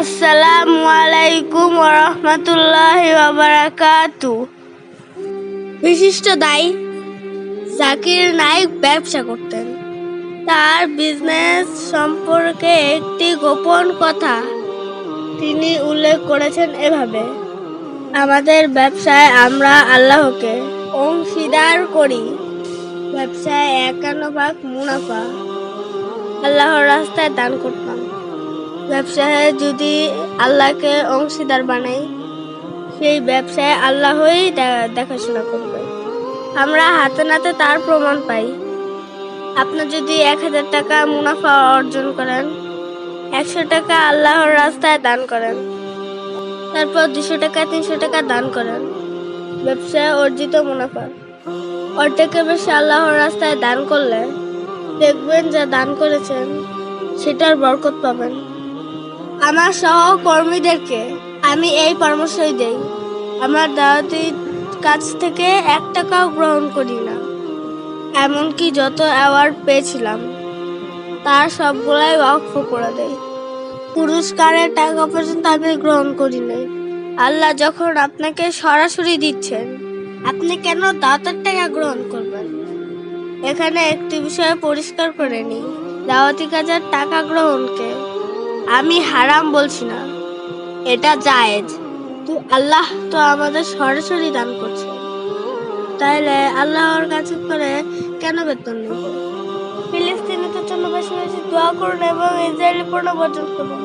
আসসালামু আলাইকুম বিশিষ্ট দায়ী জাকির নাইক ব্যবসা করতেন। তার বিজনেস সম্পর্কে একটি গোপন কথা তিনি উল্লেখ করেছেন এভাবে, আমাদের ব্যবসায় আমরা আল্লাহকে অংশীদার করি। ব্যবসায় একান্ন ভাগ মুনাফা আল্লাহর রাস্তায় দান করতাম ব্যবসায় যদি আল্লাহকে অংশীদার বানাই, সেই ব্যবসায় আল্লাহই দেখাশোনা করবে। আমরা হাতে নাতে তার প্রমাণ পাই। আপনি যদি এক হাজার টাকা মুনাফা অর্জন করেন, একশো টাকা আল্লাহর রাস্তায় দান করেন, তারপর দুশো টাকা, তিনশো টাকা দান করেন, ব্যবসায় অর্জিত মুনাফা। অর্ধেকের বেশি আল্লাহর রাস্তায় দান করলে দেখবেন যা দান করেছেন, সেটার বরকত পাবেন। আমার সহকর্মীদেরকে আমি এই পরামর্শই দেই। আমার দাওয়াতির কাছ থেকে এক টাকাও গ্রহণ করি না। এমনকি যত অ্যাওয়ার্ড পেয়েছিলাম, তার সবগুলাই ওয়াকফ করে দেয় পুরস্কারের টাকা পর্যন্ত আমি গ্রহণ করি নাই। আল্লাহ যখন আপনাকে সরাসরি দিচ্ছেন, আপনি কেন দাওয়াতের টাকা গ্রহণ করবেন? এখানে একটি বিষয় পরিষ্কার করে নিই। দাওয়াতি কাজের টাকা গ্রহণকে আমি হারাম বলছি না। এটা জায়েজ। তো আল্লাহ তো আমাদের সরাসরি দান করছে। তাইলে আল্লাহর কাছে করে কেন বেতন নেব? ফিলিস্তিনিদের জন্য বেশি বেশি দোয়া করুন এবং ইসরায়েলি পণ্য বর্জন করুন।